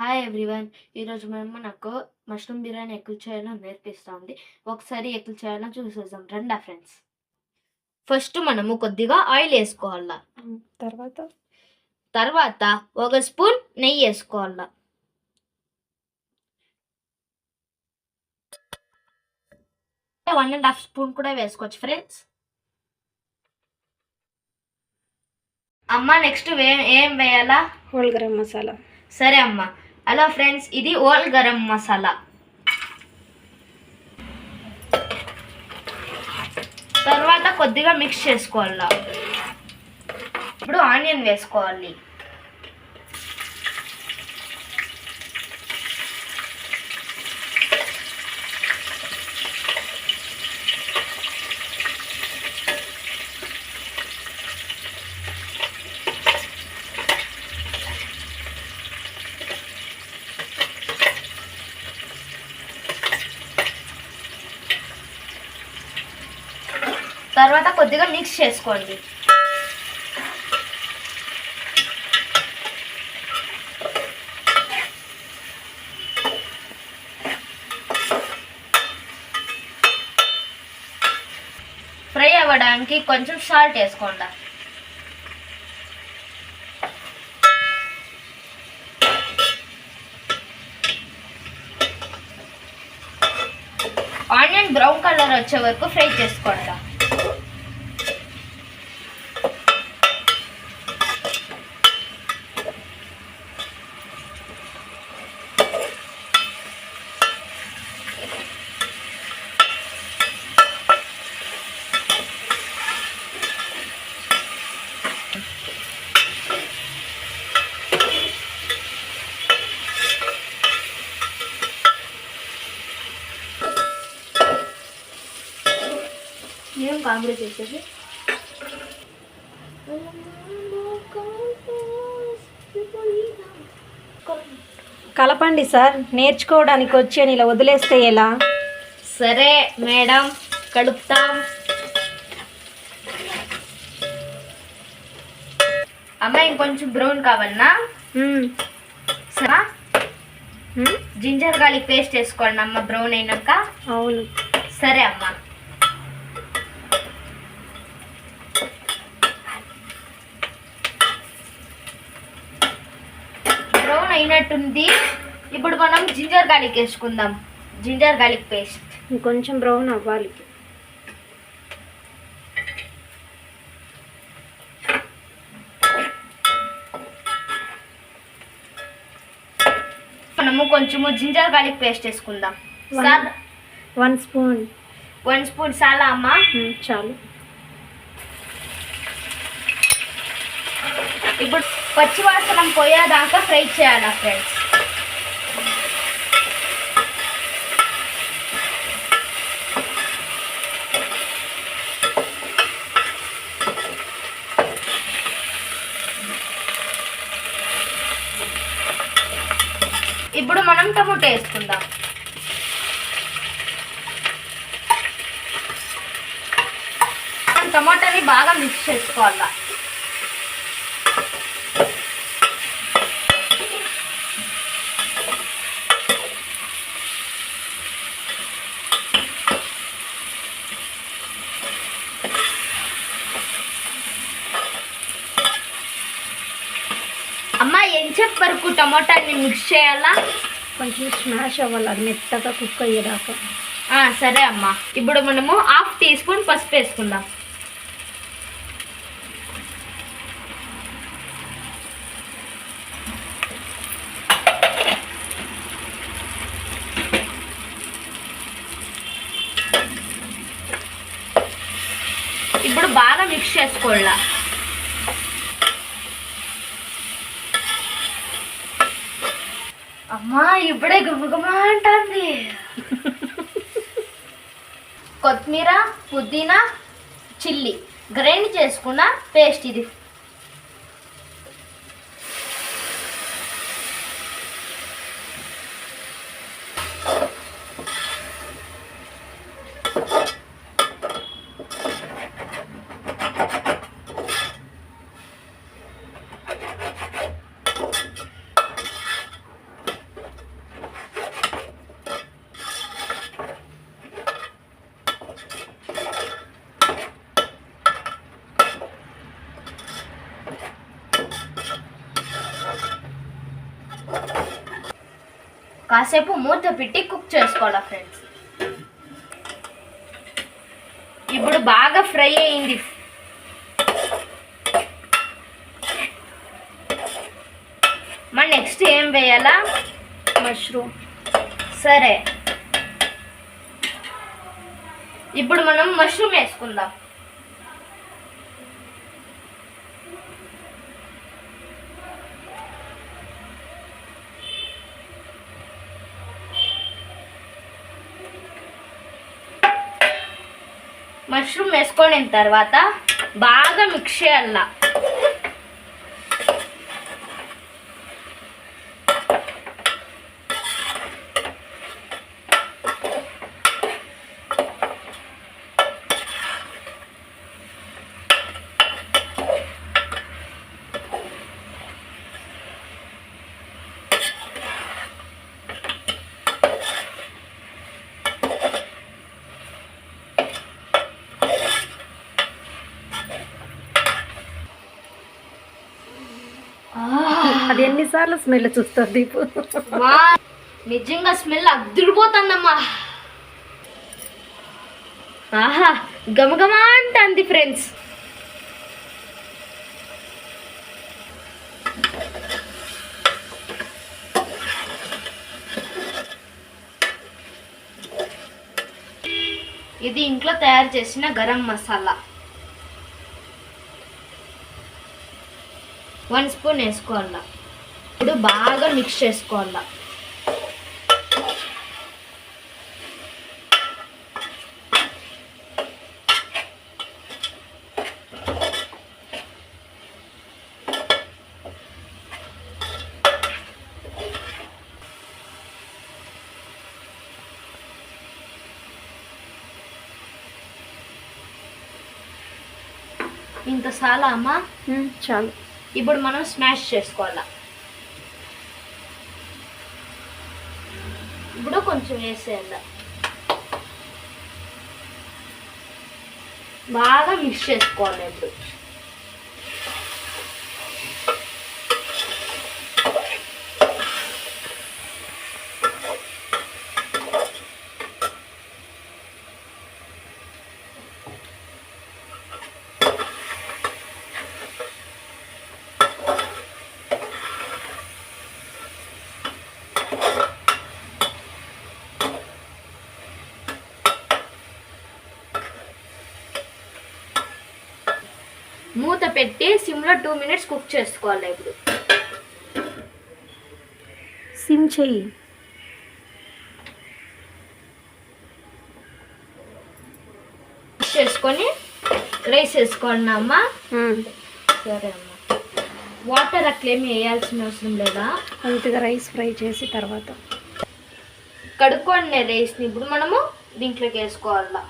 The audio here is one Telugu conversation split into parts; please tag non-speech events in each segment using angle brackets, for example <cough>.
Hi everyone. ఈరోజు మేము నాకు మష్రూమ్ బిర్యానీ ఎట్లు చేయాలో నేర్పిస్తుంది. ఒకసారి ఎట్లు చేయాలో చూసేద్దాం. రండా ఫ్రెండ్స్. ఫస్ట్ మనము కొద్దిగా ఆయిల్ వేసుకోవాలా? తర్వాత? తర్వాత ఒక స్పూన్ నెయ్యి వేసుకోవాలా? వన్ అండ్ హాఫ్ స్పూన్ కూడా వేసుకోవచ్చు ఫ్రెండ్స్. అమ్మ నెక్స్ట్ ఏం వేయాలా? హోల్ గరం మసాలా. సరే అమ్మా. హలో ఫ్రెండ్స్ ఇది ఓల్ గరం మసాలా. తర్వాత కొద్దిగా మిక్స్ చేసుకోవాలా. ఇప్పుడు ఆనియన్ వేసుకోవాలి. తర్వాత కొద్దిగా మిక్స్ చేసుకోండి. ఫ్రై అవ్వడానికి కొంచెం సాల్ట్ వేసుకోండి. ఆనియన్ బ్రౌన్ కలర్ వచ్చే వరకు ఫ్రై చేసుకోండి. ఏం కామెడీ చేసేది కలపండి సార్ నేర్చుకోవడానికి వచ్చి అని ఇలా వదిలేస్తే ఎలా? సరే మేడం కలుపుతాం. అమ్మ ఇంకొంచెం బ్రౌన్ కావాలనా. సరే? జింజర్ గార్లిక్ పేస్ట్ వేసుకోండి అమ్మ బ్రౌన్ అయినాక. అవును. సరే అమ్మ బ్రౌన్ అయినట్టుంది. ఇప్పుడు మనం జింజర్ గార్లిక్ వేసుకుందాం. Ginger garlic paste. ఇంకొంచెం బ్రౌన్ అవ్వాలి. మనము కొంచెము జింజర్ గార్లిక్ పేస్ట్ వేసుకుందాం. One spoon. వన్ స్పూన్ చాలా అమ్మ. మ్మ్, చాలు. ఇప్పుడు పచ్చి వాసనం పోయేదాకా ఫ్రై చేయాలా ఫ్రెండ్స్ ఇప్పుడు మనం టమోటా వేసుకుందాం. మనం టమాటాని బాగా మిక్స్ చేసుకోవాలా అమ్మ ఎంచెప్ వరకు టమాటాని మిక్స్ చేయాలా? కొంచెం స్మాష్ అవ్వాలి అది మెత్తగా కుక్ అయ్యేదాకా. సరే అమ్మ. ఇప్పుడు మనము హాఫ్ టీ స్పూన్ పసుపు వేసుకుందాం. ఇప్పుడు బాగా మిక్స్ చేసుకోవాలా? అమ్మా ఇప్పుడే గుమ్మగుమ్మా అంటుంది. కొత్తిమీర పుదీనా చిల్లీ. గ్రైండ్ చేసుకున్న పేస్ట్ ఇది. కాసేపు మూత పెట్టి కుక్ చేసుకోవాలా ఫ్రెండ్స్ ఇప్పుడు బాగా ఫ్రై అయింది. మన నెక్స్ట్ ఏం వేయాలా? మష్రూమ్. సరే. ఇప్పుడు మనం మష్రూమ్ వేసుకుందాం. మష్రూమ్ వేసుకొని తర్వాత బాగా మిక్స్ చేయాల. ఎన్నిసార్లు స్మెల్ చూస్తుంది దీపు. నిజంగా స్మెల్ అద్దరిపోతుందమ్మా ఆహా గమగమా అంటుంది ఫ్రెండ్స్. ఇది ఇంట్లో తయారు చేసిన గరం మసాలా. వన్ స్పూన్ వేసుకోవాలా? ఇప్పుడు బాగా మిక్స్ చేసుకోవాలా. ఇంత చాలా అమ్మా? చాలు. ఇప్పుడు మనం స్మాష్ చేసుకోవాలా ఇప్పుడు కొంచెం వేసేయాల బాగా మిక్స్ చేసుకోవాలి ఇప్పుడు. మూత పెట్టి సిమ్లో టూ మినిట్స్ కుక్ చేసుకోవాలి ఇప్పుడు. సిమ్ చెయ్యి. చేసుకొని రైస్ వేసుకోండి అమ్మ. సరే అమ్మ. వాటర్ అట్లేమి వేయాల్సిన అవసరం లేదా? కొద్దిగా రైస్ ఫ్రై చేసి తర్వాత. కడుక్కోండి రైస్ని. ఇప్పుడు మనము దీంట్లోకి వేసుకోవాలా?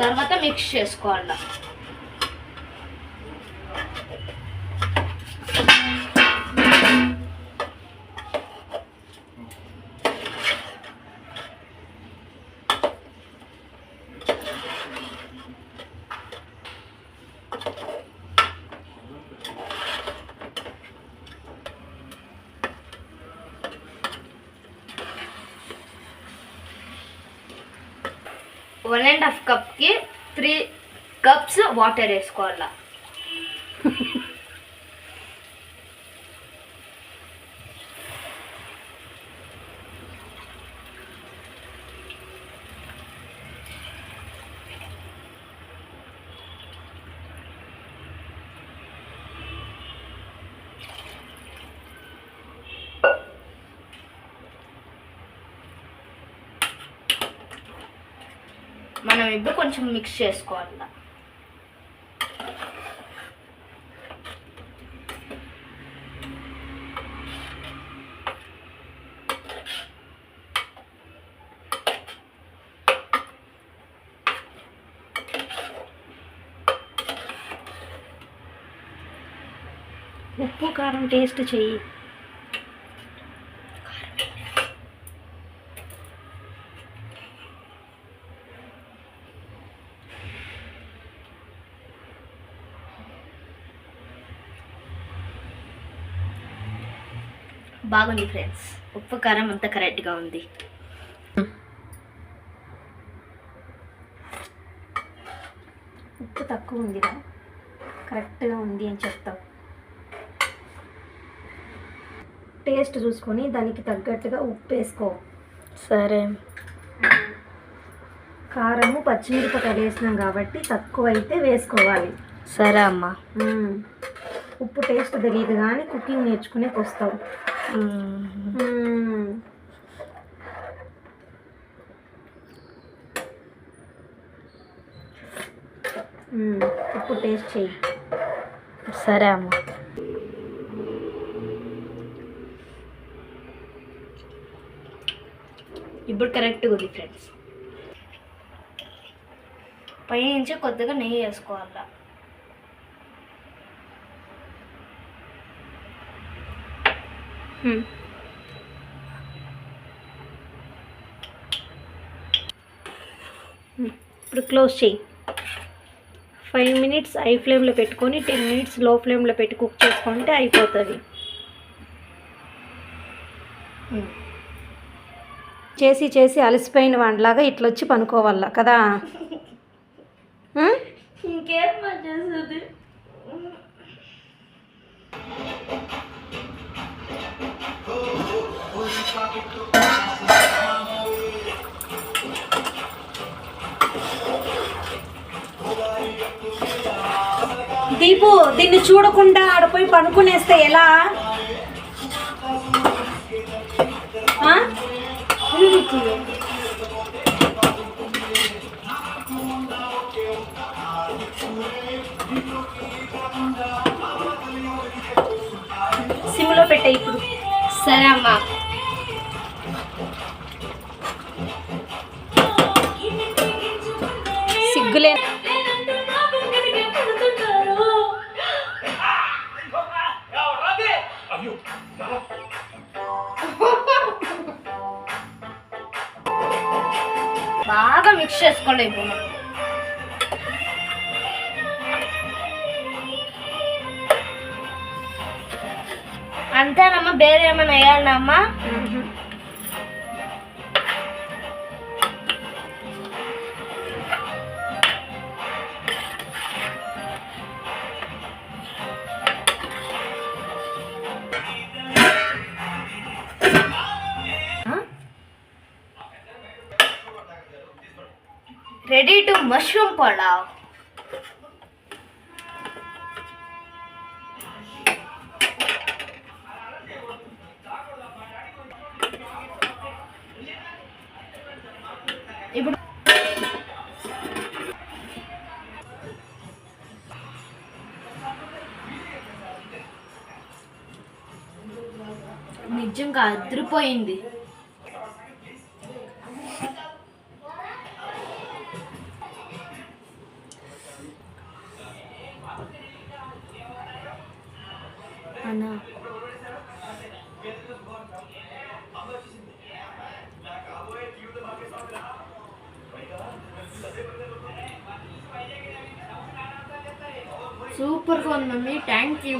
తర్వాత మిక్స్ చేసుకోవాలా? వన్ అండ్ హాఫ్ కప్కి త్రీ కప్స్ వాటర్ వేసుకోవాలా? <laughs> మనం ఇప్పుడు కొంచెం మిక్స్ చేసుకోవాలి ఉప్పు కారం టేస్ట్ చెయ్యి. బాగుంది ఫ్రెండ్స్ ఉప్పు కారం అంతా కరెక్ట్గా ఉంది. ఉప్పు తక్కువ ఉందిరా. కరెక్ట్గా ఉంది అని చెప్తావు. టేస్ట్ చూసుకొని దానికి తగ్గట్టుగా ఉప్పు వేసుకో. సరే. కారము పచ్చిమిరపకాయలు వేసినాం కాబట్టి తక్కువ అయితే వేసుకోవాలి. సరే అమ్మా. మ్మ్. ఉప్పు టేస్ట్ తెలియదు కానీ కుకింగ్ నేర్చుకునేకి వస్తావు ఇప్పుడు ఉప్పు టేస్ట్ చెయ్యి సరే అమ్మ. ఇప్పుడు కరెక్ట్గా ఉంది ఫ్రెండ్స్. పై నుంచి కొద్దిగా నెయ్యి వేసుకోవాలా మ్మ్. మ్మ్. ఇప్పుడు క్లోజ్ చెయ్యి ఫైవ్ మినిట్స్ హై ఫ్లేమ్లో పెట్టుకొని టెన్ మినిట్స్లో ఫ్లేమ్లో పెట్టి కుక్ చేసుకుంటే అయిపోతుంది. చేసి చేసి అలసిపోయిన వాడిలాగా ఇట్లా వచ్చి పనుకోవాల కదా? <laughs> ఇంకేం చేస్తుంది దీపు దీన్ని చూడకుండా ఆడపోయి పనుకునేస్తే ఎలా? ఆ? సిమ్లో పెట్టే ఇప్పుడు. సరే అమ్మా. మిక్స్ చేసుకోవాలి ఇప్పుడు మనం అంతేనమ్మా వేరే ఏమైనా రెడీ టు మష్రూమ్ పలావ్ ఇప్పుడు నిజంగా అదిరిపోయింది. అన్నా. సూపర్గా ఉంది మమ్మీ థ్యాంక్ యూ